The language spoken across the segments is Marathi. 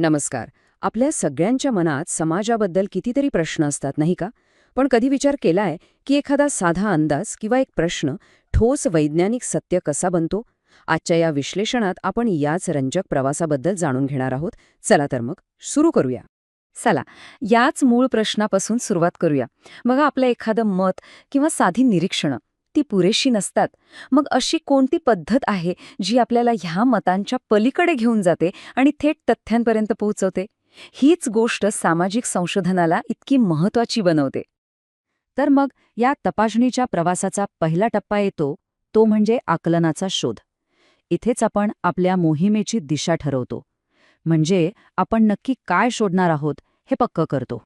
नमस्कार. आपल्या सगळ्यांच्या मनात समाजाबद्दल कितीतरी प्रश्न असतात नाही का? पण कधी विचार केलाय की एखादा साधा अंदाज किंवा एक प्रश्न ठोस वैज्ञानिक सत्य कसा बनतो? आजच्या या विश्लेषणात आपण याच रंजक प्रवासाबद्दल जाणून घेणार आहोत. चला तर मग सुरू करूया. चला याच मूळ प्रश्नापासून सुरुवात करूया. मग आपलं एखादं मत किंवा साधी निरीक्षणं. ती पुरेशी नसतात. मग अशी कोणती पद्धत आहे जी आपल्याला ह्या मतांच्या पलीकडे घेऊन जाते आणि थेट तथ्यांपर्यंत पोहोचवते? हीच गोष्ट सामाजिक संशोधनाला इतकी महत्वाची बनवते. तर मग या तपासणीच्या प्रवासाचा पहिला टप्पा येतो तो म्हणजे आकलनाचा शोध. इथेच आपण आपल्या मोहिमेची दिशा ठरवतो. म्हणजे आपण नक्की काय शोधणार आहोत हे पक्क करतो.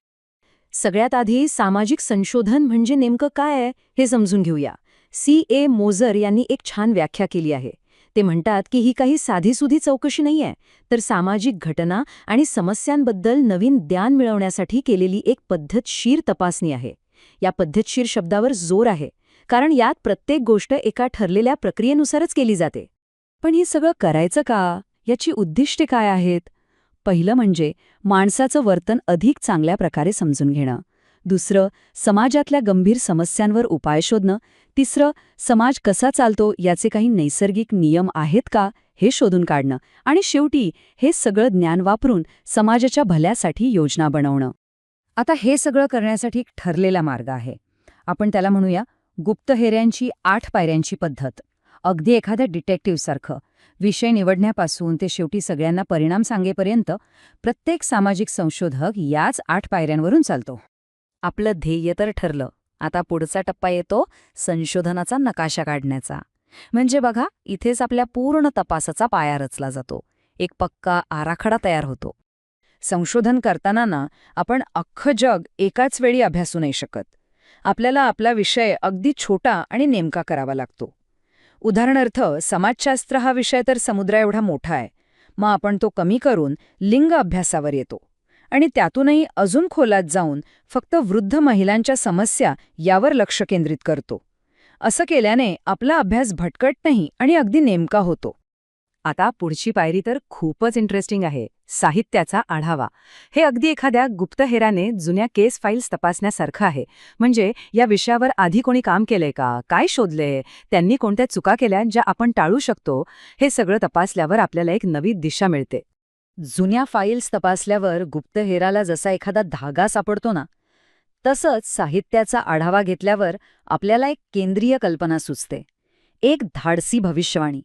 सगळ्यात आधी सामाजिक संशोधन म्हणजे नेमकं काय आहे हे समजून घेऊया. सी. ए. मोझर यांनी एक छान व्याख्या केली आहे. ते म्हणतात की ही काही साधीसुधी चौकशी नाहीये तर सामाजिक घटना आणि समस्यांबद्दल नवीन ज्ञान मिळवण्यासाठी केलेली एक पद्धतशीर तपासणी आहे. या पद्धतशीर शब्दावर जोर आहे कारण यात प्रत्येक गोष्ट एका ठरलेल्या प्रक्रियेनुसारच केली जाते. पण हे सगळं करायचं का? याची उद्दिष्टे काय आहेत? पहिलं म्हणजे माणसाचं वर्तन अधिक चांगल्या प्रकारे समजून घेणं. दुसरं समाजातल्या गंभीर समस्यांवर उपाय शोधणं. तिसरं समाज कसा चालतो याचे काही नैसर्गिक नियम आहेत का हे शोधून काढणं. आणि शेवटी हे सगळं ज्ञान वापरून समाजाच्या भल्यासाठी योजना बनवणं. आता हे सगळं करण्यासाठी एक ठरलेला मार्ग आहे. आपण त्याला म्हणूया गुप्तहेऱ्यांची आठ पायऱ्यांची पद्धत. अगदी एखाद्या डिटेक्टिव्हसारखं विषय निवडण्यापासून ते शेवटी सगळ्यांना परिणाम सांगेपर्यंत प्रत्येक सामाजिक संशोधक याच आठ पायऱ्यांवरून चालतो. आपलं ध्येय तर ठरलं. आता पुढचा टप्पा येतो संशोधनाचा नकाशा काढण्याचा. म्हणजे बघा इथेच आपल्या पूर्ण तपासाचा पाया रचला जातो. एक पक्का आराखडा तयार होतो. संशोधन करताना ना आपण अख्खं जग एकाच वेळी अभ्यासू नाही शकत. आपल्याला आपला विषय अगदी छोटा आणि नेमका करावा लागतो. उदाहरणार्थ समाजशास्त्र हा विषय तर समुद्रा एवढा मोठा आहे. मग आपण तो कमी करून लिंग अभ्यासावर येतो. आणि त्यातूनही अजून खोलात जाऊन फक्त वृद्ध महिलांच्या समस्या यावर लक्ष केंद्रित करतो. असं केल्याने आपला अभ्यास भटकट नाही आणि अगदी नेमका होतो. आता पुढची पायरी तर खूपच इंटरेस्टिंग आहे. साहित्याचा आढावा. हे अगदी एखाद्या गुप्तहेराने जुन्या केस फाईल्स तपासण्यासारखं आहे. म्हणजे या विषयावर आधी कोणी काम केलंय का? काय शोधले त्यांनी कोणत्या चुका केल्या ज्या आपण टाळू शकतो? हे सगळं तपासल्यावर आपल्याला एक नवी दिशा मिळते. जुन्या फाईल्स तपासल्यावर गुप्तहेराला जसा एखादा धागा सापडतो ना तसंच साहित्याचा आढावा घेतल्यावर आपल्याला एक केंद्रीय कल्पना सुचते. एक धाडसी भविष्यवाणी.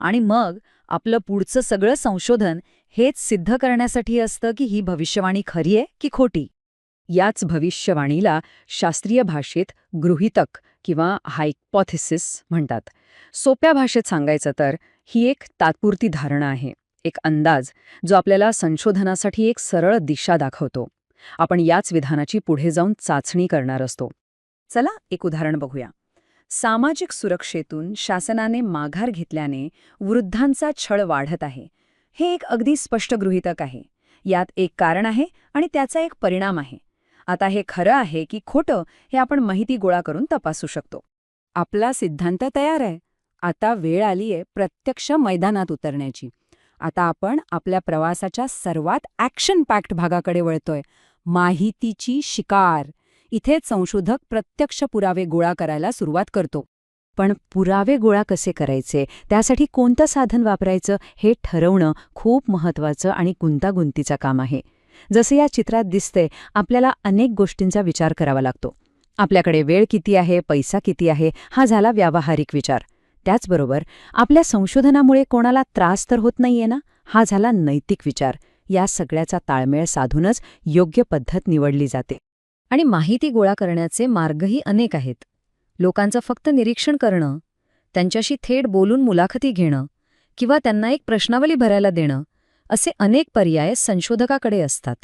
आणि मग आपलं पुढचं सगळं संशोधन हेच सिद्ध करण्यासाठी असतं की ही भविष्यवाणी खरी आहे की खोटी. याच भविष्यवाणीला शास्त्रीय भाषेत गृहितक किंवा हायपॉथिसिस म्हणतात. सोप्या भाषेत सांगायचं तर ही एक तात्पुरती धारणा आहे. एक अंदाज जो आपल्याला संशोधनासाठी एक सरळ दिशा दाखवतो. आपण याच विधानाची पुढे जाऊन चाचणी करणार असतो. चला एक उदाहरण बघूया. सामाजिक सुरक्षेतून शासनाने माघार घेतल्याने वृद्धांचा छळ वाढत आहे. हे एक अगदी स्पष्ट गृहितक आहे. यात एक कारण आहे आणि त्याचा एक परिणाम आहे. आता हे खरं आहे की खोटं हे आपण माहिती गोळा करून तपासू शकतो. आपला सिद्धांत तयार आहे. आता वेळ आलीये प्रत्यक्ष मैदानात उतरण्याची. आता आपण आपल्या प्रवासाच्या सर्वात ॲक्शन पॅक्ट भागाकडे वळतोय. माहितीची शिकार. इथेच संशोधक प्रत्यक्ष पुरावे गोळा करायला सुरुवात करतो. पण पुरावे गोळा कसे करायचे? त्यासाठी कोणतं साधन वापरायचं? हे ठरवणं खूप महत्वाचं आणि गुंतागुंतीचं काम आहे. जसं या चित्रात दिसते आपल्याला अनेक गोष्टींचा विचार करावा लागतो. आपल्याकडे वेळ किती आहे? पैसा किती आहे? हा झाला व्यावहारिक विचार. त्याचबरोबर आपल्या संशोधनामुळे कोणाला त्रास तर होत नाहीये ना? हा झाला नैतिक विचार. या सगळ्याचा ताळमेळ साधूनच योग्य पद्धत निवडली जाते. आणि माहिती गोळा करण्याचे मार्गही अनेक आहेत. लोकांचं फक्त निरीक्षण करणं त्यांच्याशी थेट बोलून मुलाखती घेणं किंवा त्यांना एक प्रश्नावली भरायला देणं असे अनेक पर्याय संशोधकाकडे असतात.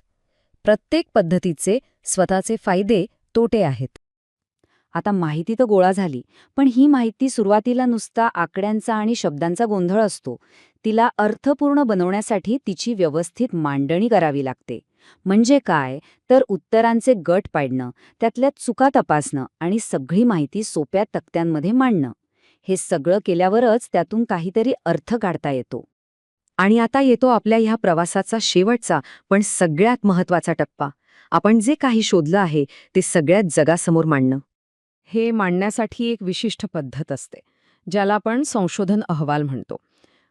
प्रत्येक पद्धतीचे स्वतःचे फायदे तोटे आहेत. आता माहिती तर गोळा झाली पण ही माहिती सुरुवातीला नुसता आकड्यांचा आणि शब्दांचा गोंधळ असतो. तिला अर्थपूर्ण बनवण्यासाठी तिची व्यवस्थित मांडणी करावी लागते. म्हणजे काय? तर उत्तरांचे गट पाडणं त्यातल्या चुका तपासणं आणि सगळी माहिती सोप्या तक्त्यांमध्ये मांडणं. हे सगळं केल्यावरच त्यातून काहीतरी अर्थ काढता येतो. आणि आता येतो आपल्या ह्या प्रवासाचा शेवटचा पण सगळ्यात महत्त्वाचा टप्पा. आपण जे काही शोधलं आहे ते सगळ्यात जगासमोर मांडणं. हे मांडण्यासाठी एक विशिष्ट पद्धत असते ज्याला आपण संशोधन अहवाल म्हणतो.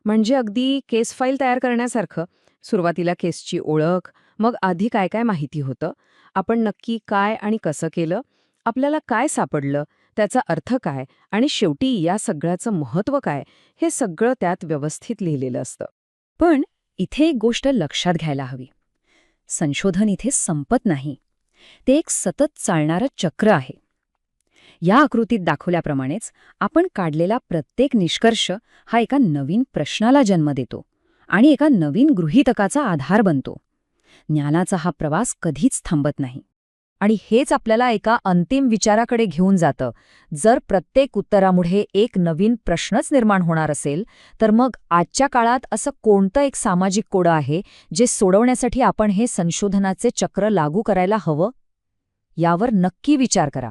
म्हणजे अगदी केस फाईल तयार करण्यासारखं सुरुवातीला केसची ओळख मग आधी काय काय माहिती होतं आपण नक्की काय आणि कसं केलं आपल्याला काय सापडलं त्याचा अर्थ काय आणि शेवटी या सगळ्याचं महत्त्व काय हे सगळं त्यात व्यवस्थित लिहिलेलं असतं. पण इथे एक गोष्ट लक्षात घ्यायला हवी. संशोधन इथे संपत नाही. ते एक सतत चालणारं चक्र आहे. या आकृतीत दाखवल्याप्रमाणेच आपण काढलेला प्रत्येक निष्कर्ष हा एका नवीन प्रश्नाला जन्म देतो आणि एका नवीन गृहीतकाचा आधार बनतो. ज्ञानाचा हा प्रवास कधीच थांबत नाही. आणि हेच आपल्याला एका अंतिम विचाराकडे घेऊन जातं. जर प्रत्येक उत्तरामुळे एक नवीन प्रश्नच निर्माण होणार असेल तर मग आजच्या काळात असं कोणतं एक सामाजिक कोडं आहे जे सोडवण्यासाठी आपण हे संशोधनाचे चक्र लागू करायला हवं? यावर नक्की विचार करा.